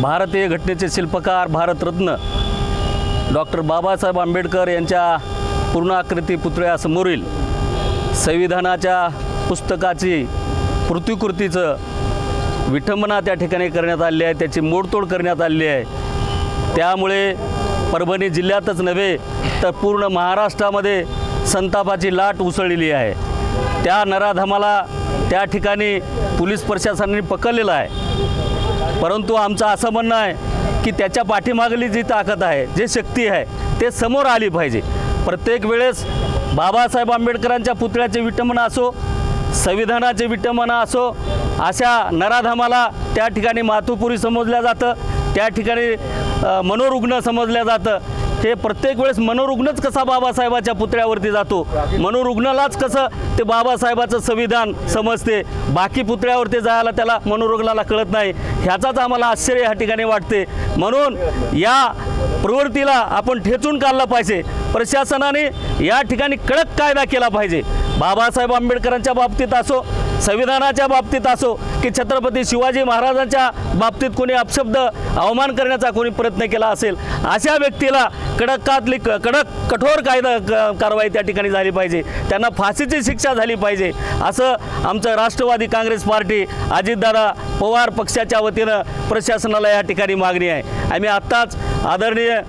भारतीय घटनेचे शिल्पकार भारतरत्न डॉक्टर बाबासाहेब आंबेडकर यांच्या पूर्णाकृती पुतळ्यासमोरील संविधानाच्या पुस्तकाची प्रतिकृतीचं विठंबना त्या ठिकाणी करण्यात आली आहे त्याची मोडतोड करण्यात आली आहे. त्यामुळे परभणी जिल्ह्यातच नव्हे तर पूर्ण महाराष्ट्रामध्ये संतापाची लाट उसळलेली आहे. त्या नराधमाला त्या ठिकाणी पोलीस प्रशासनाने पकडलेलं आहे. परंतु आमचं असं म्हणणं आहे की त्याच्या पाठीमागली जी ताकद आहे जे शक्ती आहे ते समोर आली पाहिजे. प्रत्येक वेळेस बाबासाहेब आंबेडकरांच्या पुतळ्याचे विटंबना असो संविधानाचे विटंबना असो अशा नराधमाला त्या ठिकाणी मातुपुरी समजल्या जातं त्या ठिकाणी मनोरुग्ण समजल्या जातं हे प्रत्येक वेळेस मनोरुग्णच कसा बाबासाहेबाच्या पुतळ्यावरती जातो? मनोरुग्णालाच कसं ते बाबासाहेबाचं संविधान समजते? बाकी पुतळ्यावरती जायला त्याला मनोरुग्णाला कळत नाही. ह्याचाच आम्हाला आश्चर्य ह्या ठिकाणी वाटते. म्हणून या प्रवृत्तीला आपण ठेचून काढलं पाहिजे. प्रशासनाने या ठिकाणी कडक कायदा केला पाहिजे. बाबासाहेब आंबेडकरांच्या बाबतीत असो संविधानाच्या बाबतीत असो की छत्रपती शिवाजी महाराजांच्या बाबतीत कोणी अपशब्द अवमान करण्याचा कोणी प्रयत्न केला असेल अशा व्यक्तीला कडकातली क- कडक कठोर कायदा क- कारवाई त्या ठिकाणी झाली पाहिजे. त्यांना फाशीची शिक्षा झाली पाहिजे. असं आमचं राष्ट्रवादी काँग्रेस पार्टी अजितदादा पवार पक्षाच्या वतीनं प्रशासनाला या ठिकाणी मागणी आहे. आम्ही आत्ताच आदरणीय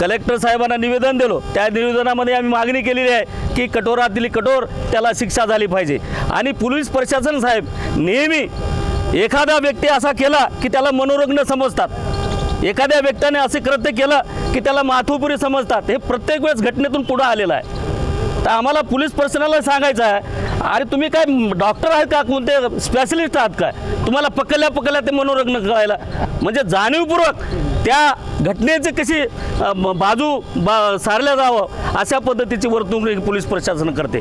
कलेक्टर साहेबांना निवेदन दिलो. त्या निवेदनामध्ये आम्ही मागणी केलेली आहे की कठोरातली कठोर त्याला शिक्षा झाली पाहिजे. आणि पोलीस प्रशासन साहेब नेहमी एखादा व्यक्ती असा केला की त्याला मनोरुग्ण समजतात. एखाद्या व्यक्तीने असे कृत्य केलं की त्याला माथोपुरी समजतात. हे प्रत्येक वेळेस घटनेतून पुढं आलेलं आहे. तर आम्हाला पोलीस पर्सनलला सांगायचं आहे अरे तुम्ही काय डॉक्टर आहेत का? कोणते स्पेशलिस्ट आहात काय तुम्हाला पकडल्या पकडल्या ते मनोरुग्ण कळायला म्हणजे जाणीवपूर्वक त्या घटनेची कशी बाजू बा सारल्या जावं अशा पद्धतीची वर्तणूक पोलीस प्रशासन करते.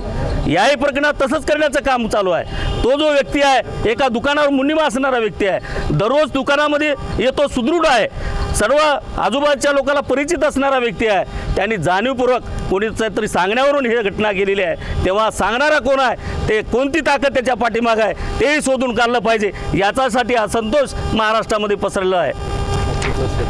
याही प्रकरणात तसंच करण्याचं काम चालू आहे. तो जो व्यक्ती आहे एका दुकानावर मुनिमा असणारा व्यक्ती आहे. दररोज दुकानामध्ये येतो सुदृढ आहे. सर्व आजूबाजूच्या लोकांना परिचित असणारा व्यक्ती आहे. त्यांनी जाणीवपूर्वक कोणीच तरी सांगण्यावरून ही घटना गेलेली आहे. तेव्हा सांगणारा कोण आहे ते कोणती ताकद त्याच्या पाठीमागं आहे तेही शोधून काढलं पाहिजे. याच्यासाठी असंतोष महाराष्ट्रामध्ये पसरला आहे. is listed.